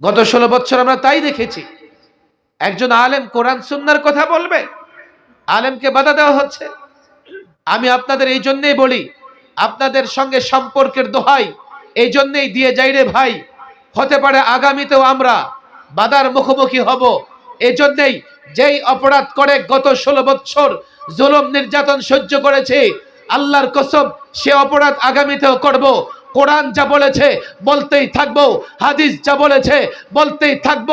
গত ষোলো বছর আমরা তাই দেখেছি। একজন আলেম কোরআন সুন্নার কথা বলবে, আলেমকে বাধা দেওয়া হচ্ছে। আমি আপনাদের এই জন্যেই বলি, আপনাদের সঙ্গে সম্পর্কের দোহাই এই জন্যেই দিয়ে যাই রে ভাই। হতে পারে আগামীতেও আমরা বাধার মুখোমুখি হব। এই জন্যেই যেই অপরাধ করে গত ষোলো বছর জুলম, নির্যাতন সহ্য করেছে, আল্লাহর কসম, সে অপরাধ আগামীতেও করব। কোরআন যা বলেছে, বলতেই থাকব, হাদিস যা বলেছে, বলতেই থাকব,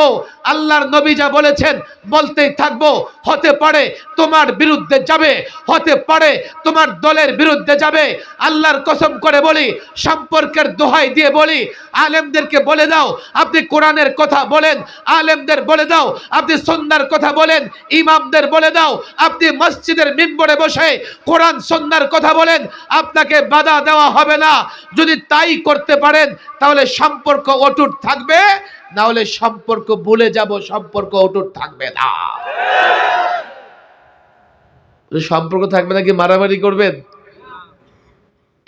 আল্লাহর নবী যা বলেছেন, বলতেই থাকব, হতে পারে তোমার বিরুদ্ধে যাবে, হতে পারে তোমার দলের বিরুদ্ধে যাবে, আল্লাহর কসম করে বলি, সম্পর্কের দোহাই দিয়ে বলি, আলেমদেরকে বলে দাও, আপনি কোরআনের কথা বলেন, আলেমদের বলে দাও, আপনি সন্ন্যার কথা বলেন, ইমামদের বলে দাও, আপনি মসজিদের মিম্বরে বসে কোরআন, সন্ন্যার কথা বলেন, আপনাকে বাধা দেওয়া হবে না। যদি তাই করতে পারেন, তাহলে সম্পর্ক অটুট থাকবে না হলে সম্পর্ক ভুলে যাব, সম্পর্ক অটুট থাকবে না। সম্পর্ক থাকবে নাকি মারামারি করবেন?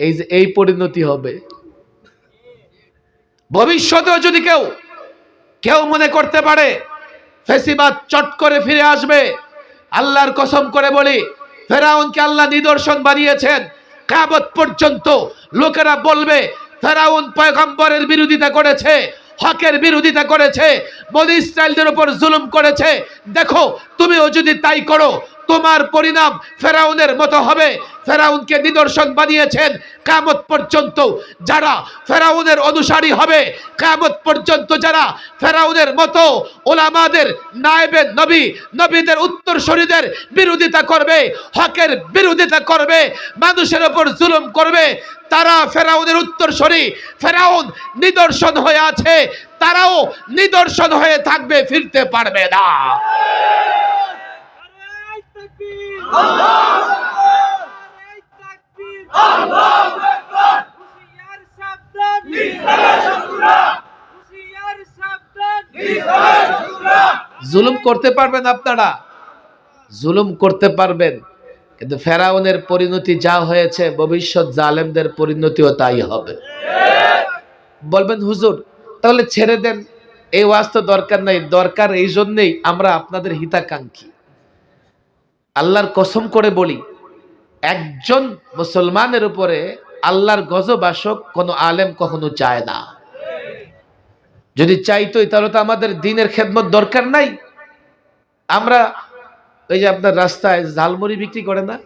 এই যে, এই পরিণতি হবে। ভবিষ্যতেও যদি কেউ কেউ মনে করতে পারে, ফেসিবাদ চট করে ফিরে আসবে, আল্লাহর কসম করে বলি, ফেরাউনকে আল্লাহ নিদর্শন বানিয়েছেন কাবত পর্যন্ত লোকেরা বলবে, ফেরাউন পয়গম্বরের বিরোধিতা করেছে, হকের বিরোধিতা করেছে, বনি ইসরায়েলদের উপর জুলুম করেছে। দেখো, তুমিও যদি তাই করো তোমার পরিণাম ফেরাউনের মতো হবে। ফেরাউনকে নিদর্শন বানিয়েছেন কামত পর্যন্ত যারা ফেরাউনের অনুসারী হবে। কামত পর্যন্ত যারা ফেরাউনের মতো ওলামাদের নায়েবে নবী, নবীদের উত্তর উত্তরসূরিদের বিরোধিতা করবে, হকের বিরোধিতা করবে, মানুষের ওপর জুলুম করবে, তারা ফেরাউনের উত্তরসূরি ফেরাউন নিদর্শন হয়ে আছে, তারাও নিদর্শন হয়ে থাকবে, ফিরতে পারবে না নারায়ে তাকবীর আল্লাহু আকবার আল্লাহু আকবার হুশিয়ার সাবধান ইসলামের শত্রুরা হুশিয়ার সাবধান ইসলামের শত্রুরা জুলুম করতে পারবেন আপনারা। জুলুম করতে পারবেন। কিন্তু ফেরাউনের পরিণতি যা হয়েছে, ভবিষ্যৎ জালেমদের পরিণতিও তাই হবে। বলবেন, হুজুর, তাহলে ছেড়ে দেন। এই ওয়াজ তো দরকার নাই। দরকার এই জন্যেই আমরা আপনাদের হিতাকাঙ্ক্ষী। আল্লাহর কসম করে বলি, একজন মুসলমানের উপরে আল্লাহর গজব আসক, কোনো আলেম কখনো চায় না। যদি চাইতোই, তাহলে তো আমাদের দিনের খেদমত দরকার নাই। আমরা ওই যে আপনার রাস্তায় ঝালমুড়ি বিক্রি করে না?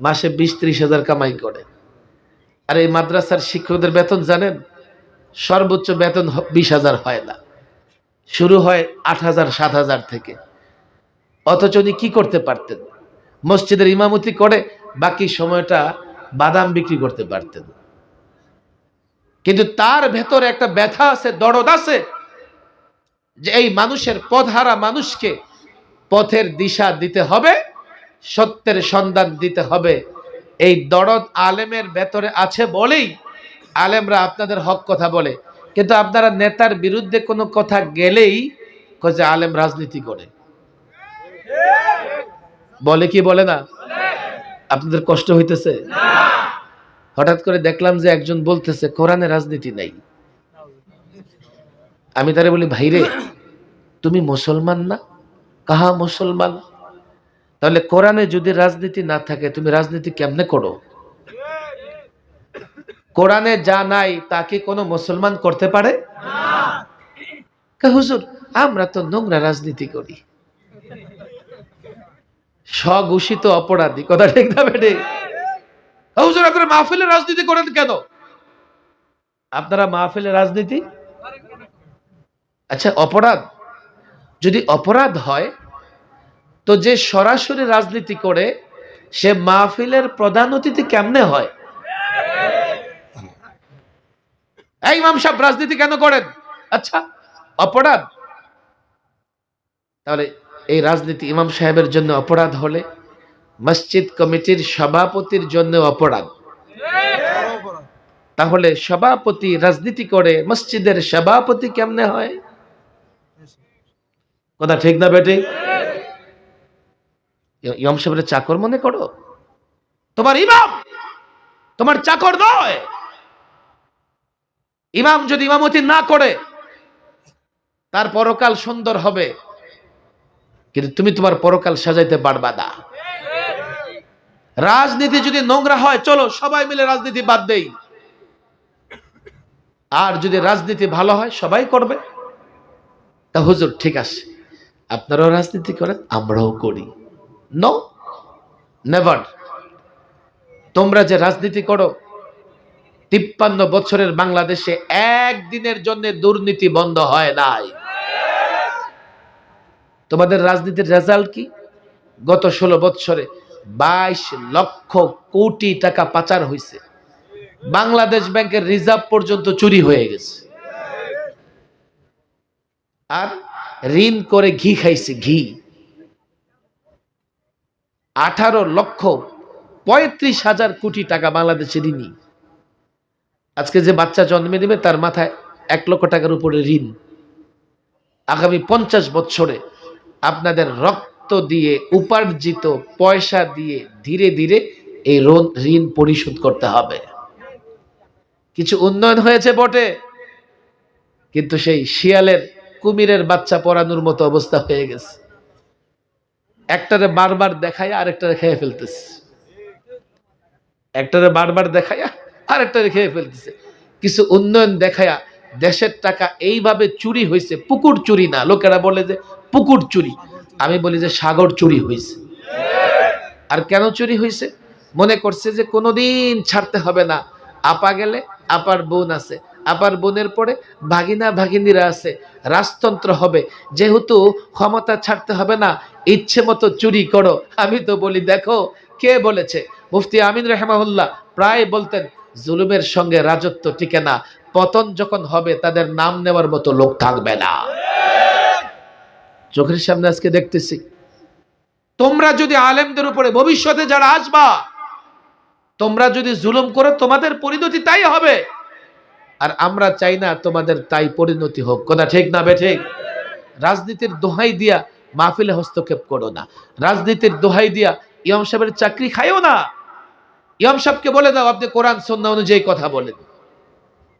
মাসে বিশ ত্রিশ হাজার কামাই করে। আর এই মাদ্রাসার শিক্ষকদের বেতন জানেন? সর্বোচ্চ বেতন বিশ হাজার হয় না। শুরু হয় আট হাজার, সাত হাজার থেকে। অথচ উনি কি করতে পারতেন? মসজিদের ইমামতি করে বাকি সময়টা বাদাম বিক্রি করতে পারতেন। কিন্তু তার ভেতরে একটা ব্যথা আছে, দরদ আছে যে এই মানুষের পথহারা মানুষকে পথের দিশা দিতে হবে, সত্যের সন্ধান দিতে হবে। এই দরদ আলেমের ভেতরে আছে বলেই আলেমরা আপনাদের হক কথা বলে। কিন্তু আপনারা নেতার বিরুদ্ধে কোনো কথা গেলেই যে আলেম রাজনীতি করে। বলে কি বলে না? আপনাদের কষ্ট হইতেছে? হঠাৎ করে দেখলাম যে একজন বলতেছে, কোরআনে রাজনীতি নাই। আমি তারে বলি, ভাইরে, তুমি মুসলমান না? কাহা মুসলমান? তাহলে কোরআনে যদি রাজনীতি না থাকে, তুমি রাজনীতি কেমনে করো? কোরআনে যা নাই, তা কি কোনো মুসলমান করতে পারে? হুজুর, আমরা তো নোংরা রাজনীতি করি। স্বঘোষিত অপরাধী। কথা ঠিক না, বেটে? হুজুর, আপনারা মাহফিলে রাজনীতি করেন কেন? আপনারা মাহফিলে রাজনীতি? আচ্ছা অপরাধ? যদি অপরাধ হয়, তো যে সরাসরি রাজনীতি করে, সে মাহফিলের প্রধান অতিথি কেমনে হয়? এই ইমাম সাহেব, রাজনীতি কেন করেন? আচ্ছা অপরাধ? তাহলে এই রাজনীতি ইমাম সাহেবের জন্য অপরাধ হলে, মসজিদ কমিটির সভাপতির জন্য অপরাধ। তাহলে সভাপতি রাজনীতি করে, মসজিদের সভাপতি কেমনে হয়? কথা ঠিক না বেটে? ইমাম সাহেবের চাকর মনে করো? তোমার ইমাম! তোমার চাকর নয়! ইমাম যদি ইমামতি না করে, তার পরকাল সুন্দর হবে। কিন্তু তুমি তোমার পরকাল সাজাইতে পারবা না। রাজনীতি যদি নোংরা হয়, চলো, সবাই মিলে রাজনীতি বাদ দেই। আর যদি রাজনীতি ভালো হয়, সবাই করবে। তা হুজুর, ঠিক আছে। আপনারাও রাজনীতি করেন, আমরাও করি। নো নেভার তোমরা যে রাজনীতি করো, তিপ্পান্ন বছরের বাংলাদেশে একদিনের জন্য দুর্নীতি বন্ধ হয় নাই। তোমাদের রাজনীতির রেজাল্ট কি? গত ষোলো বৎসরে বাইশ লক্ষ কোটি টাকা পাচার হয়েছে বাংলাদেশ ব্যাংকের রিজার্ভ পর্যন্ত চুরি হয়ে গেছে। আর ঋণ করে ঘি খাইছে, ঘি। আঠারো লক্ষ পঁয়ত্রিশ হাজার কোটি টাকা বাংলাদেশে ঋণই। আজকে যে বাচ্চা জন্মে দেবে, তার মাথায় এক লক্ষ টাকার উপরে ঋণ। আগামী পঞ্চাশ বছরে আপনাদের রক্ত দিয়ে, উপার্জিত পয়সা দিয়ে ধীরে ধীরে এই ঋণ পরিশোধ করতে হবে। কিছু উন্নয়ন হয়েছে বটে, কিন্তু সেই শিয়ালের, কুমিরের বাচ্চা পরানোর মতো অবস্থা হয়ে গেছে। একটারে বারবার দেখায় আরেকটারে খেয়ে ফেলতেছে। একটারে বারবার দেখায়া আরেকটারে খেয়ে ফেলতেছে। কিছু উন্নয়ন দেখায়া দেশের টাকা এইভাবে চুরি হয়েছে, পুকুর চুরি না। লোকেরা বলে যে পুকুর চুরি। আমি বলি যে সাগর চুরি হয়েছে। আর কেন চুরি হয়েছে? মনে করছে যে কোনোদিন ছাড়তে হবে না। আপা গেলে আপার বোন আছে। আপার বোনের পরে ভাগিনা ভাগিনীরা আছে। রাজতন্ত্র হবে। যেহেতু ক্ষমতা ছাড়তে হবে না, ইচ্ছে মতো চুরি করো। আমি তো বলি, দেখো, কে বলেছে? মুফতি আমিন রহমাউল্লাহ প্রায় বলতেন, জুলুমের সঙ্গে রাজত্ব টিকে না। পতন যখন হবে, তাদের নাম নেওয়ার মতো লোক থাকবে না। চোখের সামনে আজকে দেখতেছি। তোমরা যদি আলেমদের উপরে ভবিষ্যতে যারা আসবা, তোমরা যদি জুলুম করো, তোমাদের পরিণতি তাই হবে। আর আমরা চাই না তোমাদের তাই পরিণতি হোক। কথা ঠিক না বে ঠিক? রাজনীতির দোহাই দিয়া মাহফিলে হস্তক্ষেপ করো না। রাজনীতির দোহাই দিয়া ইমাম সাহেবের চাকরি খাইও না। ইমাম সাহেবকে বলে দাও, আপনি কোরআন সন্না অনুযায়ী কথা বলেন।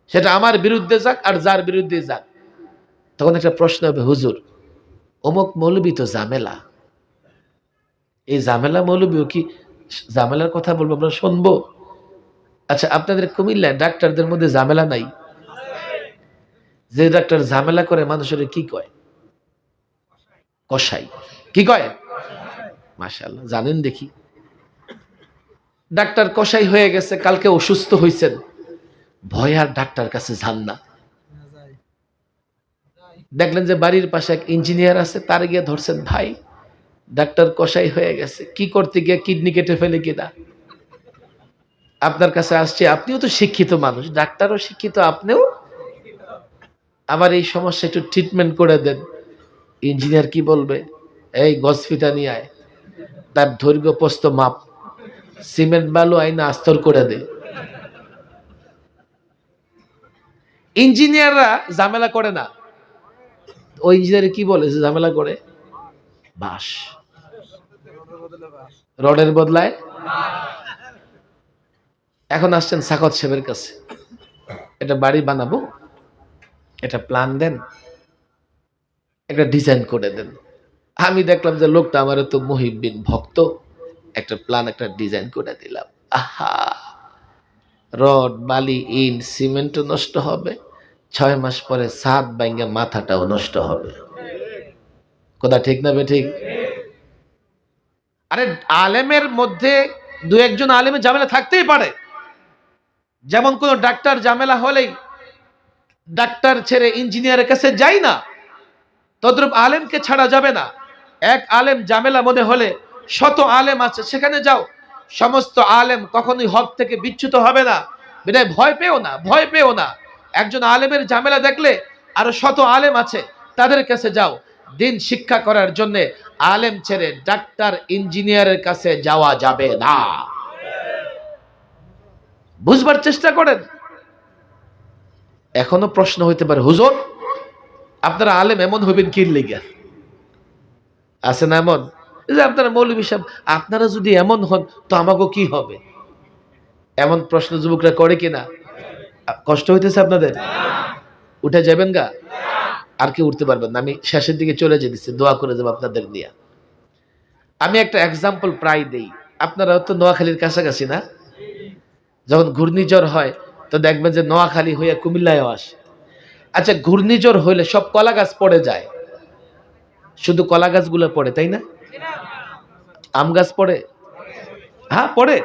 সেটা আমার বিরুদ্ধে যাক আর যার বিরুদ্ধে যাক। তখন একটা প্রশ্ন হবে, হুজুর অমুক মৌলবী তো জামেলা এই জামেলা মৌলবীও কি জামেলার কথা বলব আমরা শুনব? আচ্ছা আপনাদের কুমিল্লায় ডাক্তারদের মধ্যে ঝামেলা নাই? যে ডাক্তার ঝামেলা করে মানুষের কি কয়? কষাই কি কয়? মাশাল্লাহ জানেন দেখি। ডাক্তার কষাই হয়ে গেছে, কালকে অসুস্থ হয়েছেন ভয় আর ডাক্তার কাছে যান না। দেখলেন যে বাড়ির পাশে এক ইঞ্জিনিয়ার আছে, তার গিয়ে ধরছেন, ভাই, ডাক্তার কষাই হয়ে গেছে, কি করতে গিয়ে কিডনি কেটে ফেলে কিনা? আপনার কাছে আসছে, আপনিও তো শিক্ষিত মানুষ, ডাক্তারও শিক্ষিত, আপনিও? আমার এই সমস্যা একটু ট্রিটমেন্ট করে দেন। ইঞ্জিনিয়ার কি বলবে? এই গসফিতা নিয়ে আয়, তার দৈর্ঘ্য প্রস্ত মাপ, সিমেন্ট বালু আইনা আস্তর করে দে। ইঞ্জিনিয়াররা ঝামেলা করে না। ওই ইঞ্জিনিয়ার কি বলে যে ঝামেলা করে? বাস রডের বদলায়। এখন আসছেন সাকত সাহেবের কাছে। এটা বাড়ি বানাবো। এটা প্ল্যান দেন। একটা ডিজাইন করে দেন। আমি দেখলাম যে লোকটা আমার তো মহিবিন ভক্ত। একটা প্ল্যান একটা ডিজাইন করে দিলাম। আহা! রড, বালি ইন সিমেন্টও নষ্ট হবে। ছয় মাস পরে সাত ব্যাঙ্গে মাথাটাও নষ্ট হবে। কথা ঠিক না ঠিক? আরে আলেমের মধ্যে দু একজন আলেমের ঝামেলা থাকতেই পারে। যেমন কোন ডাক্তার ঝামেলা হলেই ডাক্তার ছেড়ে ইঞ্জিনিয়ারের কাছে যাই না, তদ্রূপ আলেমকে ছাড়া যাবে না। এক আলেম ঝামেলা মনে হলে শত আলেম আছে, সেখানে যাও। সমস্ত আলেম কখনোই হক থেকে বিচ্যুত হবে না। বিদায় ভয় পেও না, ভয় পেও না। একজন আলেমের ঝামেলা দেখলে আরও শত আলেম আছে, তাদের কাছে যাও। দিন শিক্ষা করার জন্য আলেম ছেড়ে ডাক্তার, ইঞ্জিনিয়ারের কাছে যাওয়া যাবে না। বুঝবার চেষ্টা করেন। এখনও প্রশ্ন হইতে পারে, হুজুর, আপনারা আলেম এমন হইবেন কি লেগে? আছে না এমন? যে আপনারা মৌলবী সাহেব, আপনারা যদি এমন হন, তো আমাকে কি হবে? এমন প্রশ্ন যুবকরা করে কিনা? কষ্ট হইতেছে আপনাদের? উঠে যাবেন গা? আর কেউ উঠতে পারবেন আমি শেষের দিকে চলে যেতেছি দোয়া করে যাব আপনাদের নিয়ে। আমি একটা এক্সাম্পল প্রায় দেই। আপনারা তো নোয়াখালীর কাছাকাছি না? যখন ঘূর্ণিঝড় হয়, তো দেখবেন যে নোয়াখালী হইয়া কুমিল্লায়ও আসে। আচ্ছা ঘূর্ণিঝড় হইলে সব কলা গাছ পড়ে যায়। শুধু কলা গাছগুলো পড়ে, তাই না? আম গাছ পড়ে? হ্যাঁ পড়ে।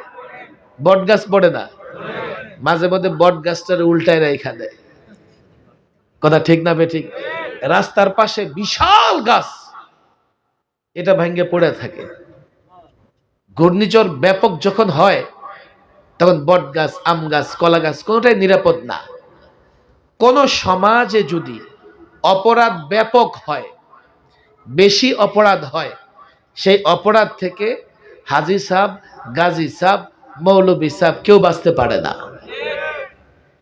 বট গাছ পড়ে না। মাঝে মধ্যে বট গাছটার উল্টায় রেখা দেয় কথা ঠিক না বে ঠিক? রাস্তার পাশে বিশাল গাছ। এটা ভেঙে পড়ে থাকে। ঘূর্ণিঝড় ব্যাপক যখন হয়, তখন বট গাছ আম গাছ, কলা গাছ কোনোটাই নিরাপদ না। কোন সমাজে যদি অপরাধ ব্যাপক হয়, বেশি অপরাধ হয়, সেই অপরাধ থেকে হাজি সাহ গাজী সাহ মৌলবী সাহ কেউ বাঁচতে পারে না।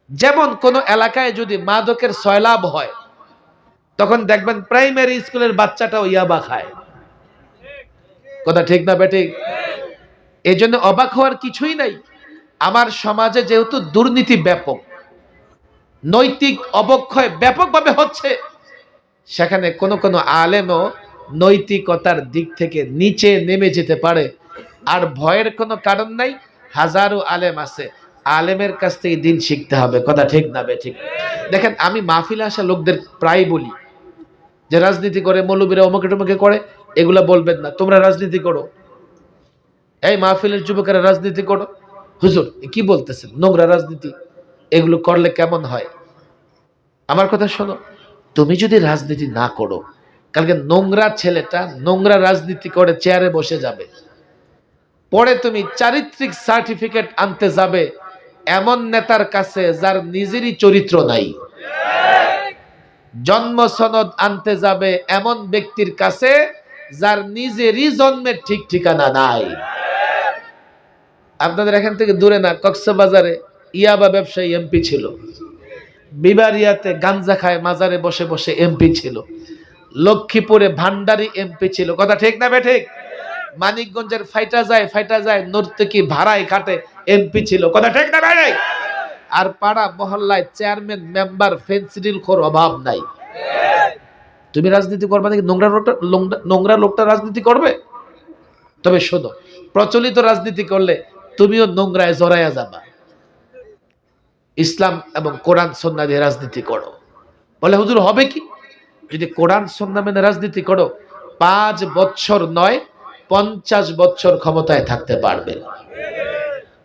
যেমন কোন এলাকায় যদি মাদকের সয়লাভ হয়, তখন দেখবেন প্রাইমারি স্কুলের বাচ্চাটাও ইয়াবা খায়। কথা ঠিক না বেঠিক এই জন্য অবাক হওয়ার কিছুই নাই। আমার সমাজে যেহেতু দুর্নীতি ব্যাপক, নৈতিক অবক্ষয় ব্যাপকভাবে হচ্ছে, সেখানে কোনো কোনো আলেমও নৈতিকতার দিক থেকে নিচে নেমে যেতে পারে। আর ভয়ের কোনো কারণ নাই, হাজারো আলেম আছে। আলেমের কাছ থেকে দিন শিখতে হবে, কথা ঠিক না বে ঠিক। দেখেন, আমি মাহফিলে আসা লোকদের প্রায় বলি, যে রাজনীতি করে, মৌলবীরা অমুকে টমুকে করে, এগুলা বলবেন না, তোমরা রাজনীতি করো। এই মাহফিলের যুবকেরা রাজনীতি করো। হুজুর কি বলতেছেন? নোংরা রাজনীতি, এগুলো করলে কেমন হয়? আমার কথা শোনো, তুমি যদি রাজনীতি না করো, কালকে নোংরা ছেলেটা নোংরা রাজনীতি করে চেয়ারে বসে যাবে। পরে তুমি চারিত্রিক সার্টিফিকেট আনতে যাবে এমন নেতার কাছে যার নিজেরই চরিত্র নাই। জন্ম সনদ আনতে যাবে এমন ব্যক্তির কাছে যার নিজেরই জন্মের ঠিক ঠিকানা নাই। আপনাদের এখান থেকে দূরে না, কক্সবাজারে ইয়াবা ব্যবসায়ী এমপি ছিল। বিবারিয়াতে গাঞ্জা খায়, মাজারে বসে বসে এমপি ছিল। লক্ষ্মীপুরে ভান্ডারি এমপি ছিল। কথা ঠিক না বে ঠিক? মানিকগঞ্জের ফাইটা যায় ফাইটা যায়, নর্তকি ভাড়ায় কাটে এমপি ছিল। কথা ঠিক না ঠিক? আর পাড়া মহল্লায় চেয়ারম্যান মেম্বার ফেন্সিডিল খোর অভাব নাই। তুমি রাজনীতি করবে নাকি নোংরা লোকটা নোংরা লোকটা রাজনীতি করবে? তবে শোনো, প্রচলিত রাজনীতি করলে তুমিও নোংরায় জড়াইয়া যাবা। ইসলাম এবং কোরআন সন্না দিয়ে রাজনীতি করো। বলে হুজুর, হবে কি? যদি কোরআন সন্না মেনে রাজনীতি করো, পাঁচ বছর নয়, পঞ্চাশ বছর ক্ষমতায় থাকতে পারবে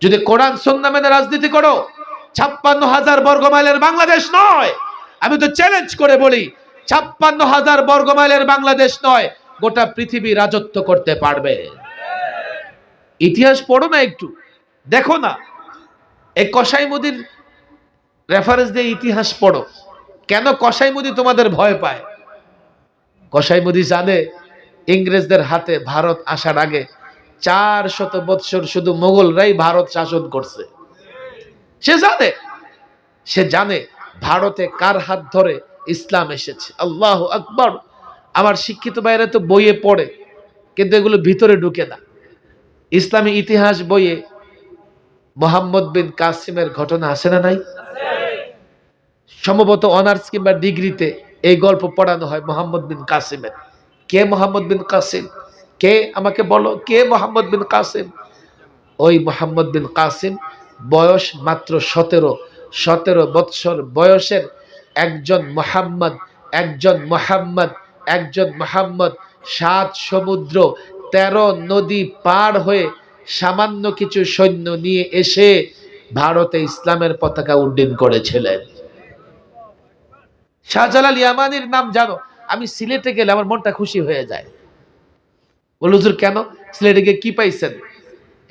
যদি কোরআন সন্না মেনে রাজনীতি করো, ছাপ্পান্ন হাজার বর্গ মাইলের বাংলাদেশ নয়। আমি তো চ্যালেঞ্জ করে বলি, ছাপ্পান্ন হাজার বর্গ মাইলের বাংলাদেশ নয়, গোটা পৃথিবী রাজত্ব করতে পারবে। ইতিহাস পড়ো না একটু, দেখো না। এই কসাই মুদির রেফারেন্স দিয়ে ইতিহাস পড়ো। কেন কসাই মুদি তোমাদের ভয় পায়? কসাই মুদি জানে, ইংরেজদের হাতে ভারত আসার আগে চার শত বৎসর শুধু মোগলরাই ভারত শাসন করছে। সে জানে? সে জানে ভারতে কার হাত ধরে ইসলাম এসেছে। আল্লাহ আকবর। আমার শিক্ষিত বাইরে তো বইয়ে পড়ে, কিন্তু এগুলো ভিতরে ঢুকে না। ইসলামী ইতিহাস বইয়ে মোহাম্মদ বিন কাসিমের ঘটনা আছে না নাই? সম্ভবত অনার্স কিংবা ডিগ্রিতে এই গল্প পড়ানো হয় মোহাম্মদ বিন কাসিমের। কে মোহাম্মদ বিন কাসিম? কে আমাকে বলো? কে মোহাম্মদ বিন কাসিম? ওই মোহাম্মদ বিন কাসিম বয়স মাত্র সতেরো। সতেরো বৎসর বয়সের একজন মোহাম্মদ একজন মোহাম্মদ একজন মোহাম্মদ। সাত সমুদ্র, তেরো নদী পার হয়ে সামান্য কিছু সৈন্য নিয়ে এসে ভারতে ইসলামের পতাকা উড্ডীন করেছিলেন। শাহজালাল ইয়ামানির নাম জানো? আমি সিলেটে গেলে আমার মনটা খুশি হয়ে যায়। বল হুজুর কেন? সিলেটে কি পাইছেন?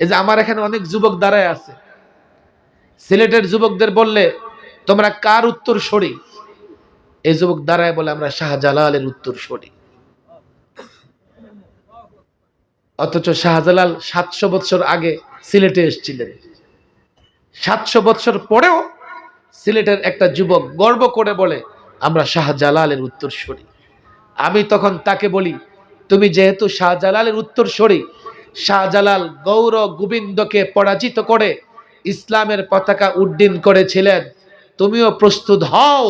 এই যে আমার এখানে অনেক যুবক দাঁড়ায় আছে। সিলেটের যুবকদের বললে, তোমরা কার উত্তর সরি? এই যুবক দাঁড়ায় বলে, আমরা শাহজালালের উত্তর সরি। অথচ শাহজালাল সাতশো বছর আগে সিলেটে এসেছিলেন। সাতশো বছর পরেও সিলেটের একটা যুবক গর্ব করে বলে, আমরা শাহজালালের উত্তর সরি। আমি তখন তাকে বলি তুমি যেহেতু শাহজালালের উত্তর সরি শাহজালাল গৌর গোবিন্দকে পরাজিত করে ইসলামের পতাকা উড্ডীন করেছিলেন। তুমিও প্রস্তুত হও।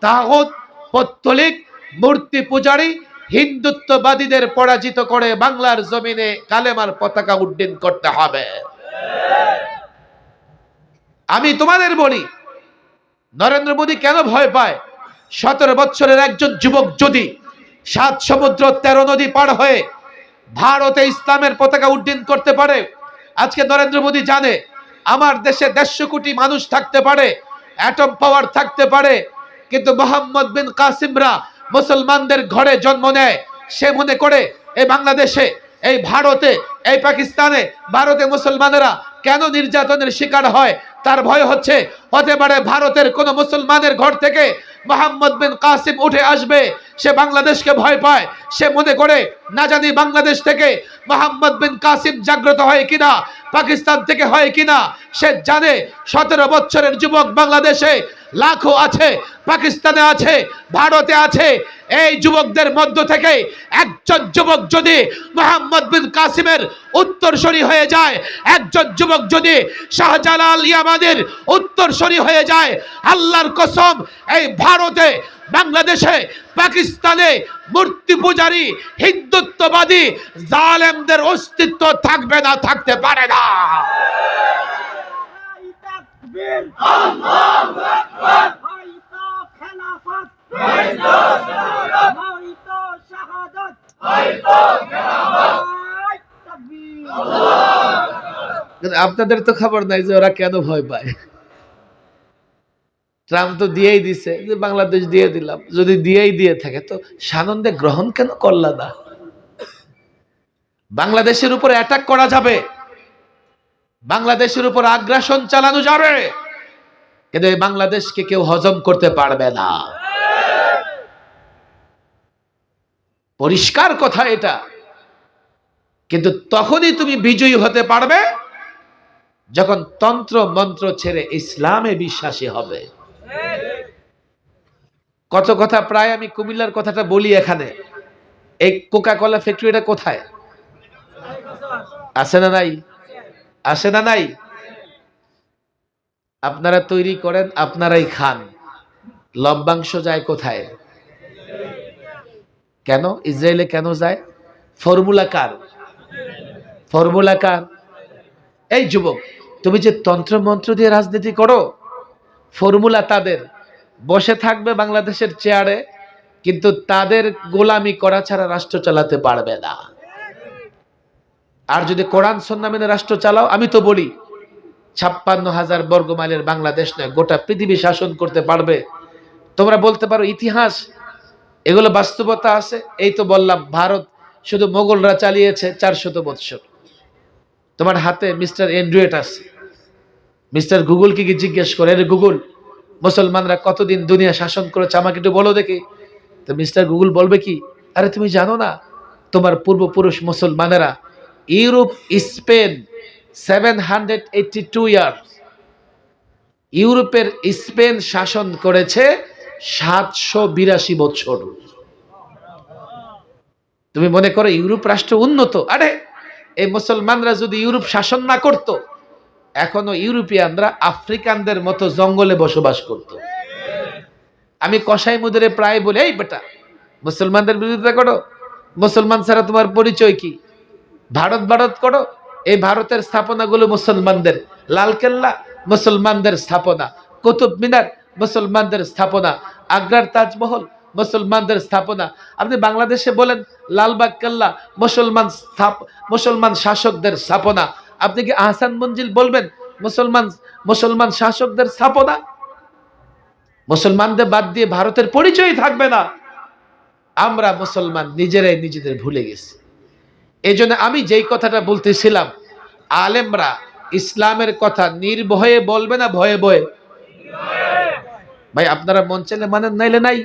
তাহত পত্তলিক, মূর্তি পূজারী, হিন্দুত্ববাদীদের পরাজিত করে বাংলার জমিনে কালেমার পতাকা উড্ডীন করতে হবে। আমি তোমাদের বলি, নরেন্দ্র মোদী কেন ভয় পায়? সতেরো বছরের একজন যুবক যদি সাত সমুদ্র তেরো নদী পার হয়ে ভারতে ইসলামের পতাকা উড্ডীন করতে পারে। আজকে নরেন্দ্র মোদী জানে, আমার দেশে দেড়শো কোটি মানুষ থাকতে পারে অ্যাটম পাওয়ার থাকতে পারে, কিন্তু মোহাম্মদ বিন কাসিমরা মুসলমানদের ঘরে জন্ম নেয়। সে মনে করে, এই বাংলাদেশে, এই ভারতে, এই পাকিস্তানে, ভারতে মুসলমানেরা কেন নির্যাতনের শিকার হয়? তার ভয় হচ্ছে, হতে পারে ভারতের কোনো মুসলমানের ঘর থেকে মোহাম্মদ বিন কাসিম উঠে আসবে, সে বাংলাদেশকে ভয় পায়, সে মনে করে, না জানি বাংলাদেশ থেকে মোহাম্মদ বিন কাসিম জাগ্রত হয় কিনা, পাকিস্তান থেকে হয় কিনা, সে জানে সতেরো বছরের যুবক বাংলাদেশে লাখো আছে, পাকিস্তানে আছে, ভারতে আছে, এই যুবকদের মধ্য থেকে একজন যুবক যদি মোহাম্মদ বিন কাসিমের উত্তরসরি হয়ে যায়, একজন যুবক যদি শাহজালাল ইয়ামানের উত্তরসরি হয়ে যায়, আল্লাহর কসম, এই ভারতে বাংলাদেশে পাকিস্তানে মূর্তি পূজারী হিন্দুত্ববাদী জালেমদের অস্তিত্ব থাকবে না থাকতে পারে না। আপনাদের তো খবর নাই যে ওরা কেন ভয় পায়। ট্রাম্প তো দিয়েই দিছে, যে বাংলাদেশ দিয়ে দিলাম। যদি দিয়েই দিয়ে থাকে, তো সানন্দে গ্রহণ কেন করলা না? বাংলাদেশের উপর অ্যাটাক করা যাবে। বাংলাদেশের উপর আগ্রাসন চালানো যাবে। কিন্তু এই বাংলাদেশকে কেউ হজম করতে পারবে না। পরিষ্কার কথা এটা। কিন্তু তখনই তুমি বিজয়ী হতে পারবে, যখন তন্ত্র মন্ত্র ছেড়ে ইসলামে বিশ্বাসী হবে। কত কথা প্রায় আমি কুমিল্লার কথাটা বলি এখানে। এই কোকা কোলা ফ্যাক্টরিটা কোথায়? আছে না নাই? আছে না নাই? আপনারা তৈরি করেন, আপনারাই খান। লভ্যাংশ যায় কোথায়? কেন? ইসরায়েলে কেন যায়? ফর্মুলা কার? ফর্মুলা কার? এই যুবক, তুমি যে তন্ত্র মন্ত্র দিয়ে রাজনীতি করো, ফর্মুলা তাদের। বসে থাকবে বাংলাদেশের চেয়ারে, কিন্তু তাদের গোলামি করা ছাড়া রাষ্ট্র চালাতে পারবে না। আর যদি কোরআন সন্না মেনে রাষ্ট্র চালাও, আমি তো বলি, ছাপ্পান্ন হাজার বর্গ মাইলের বাংলাদেশ নয়, গোটা পৃথিবী শাসন করতে পারবে। তোমরা বলতে পারো, ইতিহাস, এগুলো বাস্তবতা আছে, এই তো বললাম, ভারত শুধু মোগলরা চালিয়েছে চারশত বৎসর। তোমার হাতে মিস্টার অ্যান্ড্রয়েড আছে। মিস্টার গুগলকে কি জিজ্ঞেস করে গুগল মুসলমানরা কতদিন দুনিয়া শাসন করেছে আমাকে একটু বলো দেখি। তো মিস্টার গুগল বলবে কি, আরে তুমি জানো না, তোমার পূর্বপুরুষ মুসলমানেরা Europe, Spain seven hundred eighty two years ইউরোপের স্পেন শাসন করেছে সাতশো বিরাশি বছর। তুমি মনে করো ইউরোপ রাষ্ট্র উন্নত? আরে, এই মুসলমানরা যদি ইউরোপ শাসন না করত এখনও ইউরোপিয়ানরা আফ্রিকানদের মতো জঙ্গলে বসবাস করত। আমি কসাই মুদরে প্রায় বলি, এই বেটা, মুসলমানদের বিরোধিতা করো। মুসলমান ছাড়া তোমার পরিচয় কি? ভারত ভারত করো। এই ভারতের স্থাপনাগুলো মুসলমানদের লালকেল্লা, মুসলমানদের স্থাপনা। কুতুব মিনার, মুসলমানদের স্থাপনা। আগ্রার তাজমহল, মুসলমানদের স্থাপনা। আপনি বাংলাদেশে বলেন, লালবাগ কেল্লা, মুসলমান মুসলমান শাসকদের স্থাপনা। আপনি কি আহসান মঞ্জিল বলবেন? মুসলমান মুসলমান শাসকদের স্থাপনা মুসলমানদের বাদ দিয়ে ভারতের পরিচয় থাকবে না। আমরা মুসলমান নিজেরাই নিজেদের ভুলে গেছি। এই আমি যেই কথাটা বলতেছিলাম, আলেমরা ইসলামের কথা নির্ভয়ে বলবে না, ভয়ে ভয়ে ভাই, আপনারা মন চাইলে মানেন, নাইলে নাই।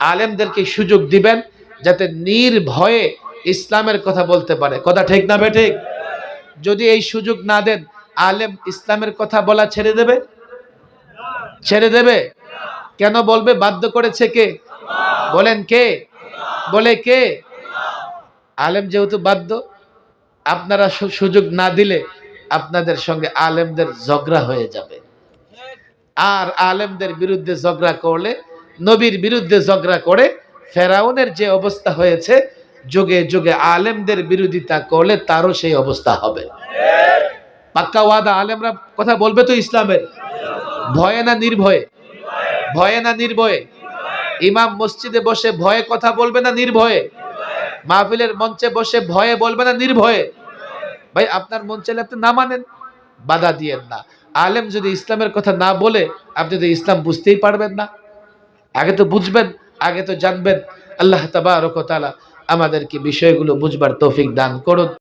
আলেমদেরকে সুযোগ দিবেন যাতে নির্ভয়ে ইসলামের কথা বলতে পারে। কথা ঠিক না বে ঠিক? যদি এই সুযোগ না দেন, আলেম ইসলামের কথা বলা ছেড়ে দেবে? ছেড়ে দেবে? কেন বলবে? বাধ্য করেছে কে? বলেন কে? বলে কে? আলেম যেহেতু বাধ্য, আপনারা সুযোগ না দিলে আপনাদের সঙ্গে আলেমদের ঝগড়া হয়ে যাবে। আর আলেমদের বিরুদ্ধে ঝগড়া করলে, নবীর বিরুদ্ধে ঝগড়া করে ফেরাউনের যে অবস্থা হয়েছে যুগে যুগে আলেমদের বিরোধিতা করলে তারও সেই অবস্থা হবে। পাক্কা ওয়াদা, আলেমরা কথা বলবে তো ইসলামের? ভয়ে না নির্ভয়ে? ভয়ে না নির্ভয়ে? ইমাম মসজিদে বসে ভয়ে কথা বলবে না নির্ভয়ে? মাহফিলের মঞ্চে বসে ভয়ে বলবে না নির্ভয়ে? ভাই, আপনার মন চাইলে আপনি না মানেন, বাধা দিয়েন না। আলেম যদি ইসলামের কথা না বলে, আপনি তো ইসলাম বুঝতেই পারবেন না। আগে তো বুঝবেন, আগে তো জানবেন। আল্লাহ তাবারক ওয়া তাআলা আমাদেরকে বিষয়গুলো বুঝবার তৌফিক দান করুন।